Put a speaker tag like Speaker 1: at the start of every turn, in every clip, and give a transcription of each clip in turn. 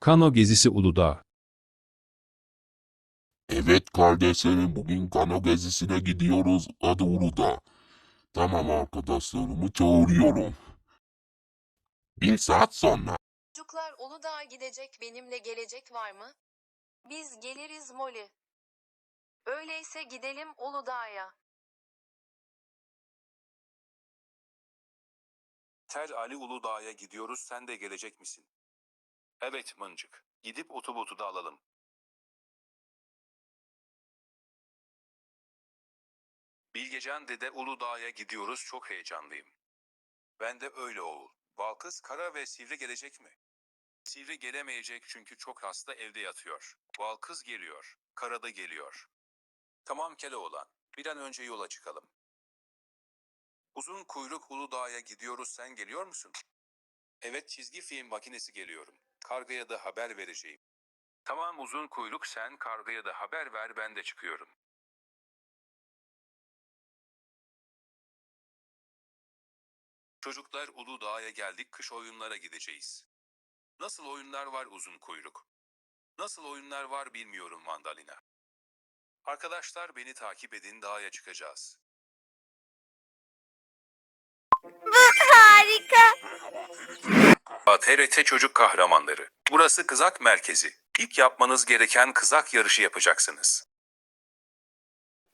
Speaker 1: Kano gezisi Uludağ.
Speaker 2: Evet kardeşlerim bugün kano gezisine gidiyoruz adı Uludağ. Tamam arkadaşlarımı çağırıyorum. Bir saat sonra.
Speaker 3: Çocuklar Uludağ'a gidecek benimle gelecek var mı? Biz geliriz Molly. Öyleyse gidelim Uludağ'a.
Speaker 4: Tel Ali Uludağ'a gidiyoruz sen de gelecek misin? Evet mıncık. Gidip otobotu da alalım. Bilgecan dede Uludağ'a gidiyoruz çok heyecanlıyım. Ben de öyle oğul. Balkız Kara ve Sivri gelecek mi? Sivri gelemeyecek çünkü çok hasta evde yatıyor. Balkız geliyor. Kara da geliyor. Tamam Keloğlan. Bir an önce yola çıkalım. Uzun kuyruk Uludağ'a gidiyoruz sen geliyor musun? Evet çizgi film makinesi geliyorum. Kargaya da haber vereceğim. Tamam uzun kuyruk sen kargaya da haber ver ben de çıkıyorum. Çocuklar Uludağ'a geldik kış oyunlara gideceğiz. Nasıl oyunlar var uzun kuyruk? Nasıl oyunlar var bilmiyorum mandalina. Arkadaşlar beni takip edin dağa çıkacağız. TRT Çocuk Kahramanları. Burası kızak merkezi. İlk yapmanız gereken kızak yarışı yapacaksınız.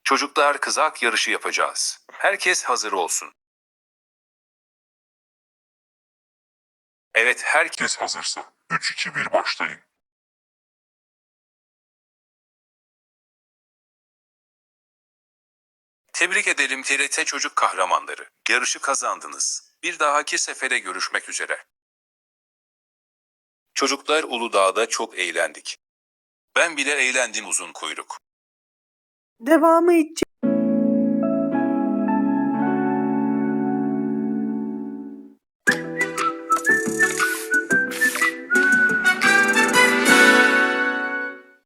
Speaker 4: Çocuklar kızak yarışı yapacağız. Herkes hazır olsun. Evet
Speaker 2: herkes hazırsa 3-2-1 başlayın.
Speaker 4: tebrik edelim TRT Çocuk Kahramanları. Yarışı kazandınız. Bir dahaki sefere görüşmek üzere. Çocuklar Uludağ'da çok eğlendik. Ben bile eğlendim uzun kuyruk.
Speaker 5: Devamı için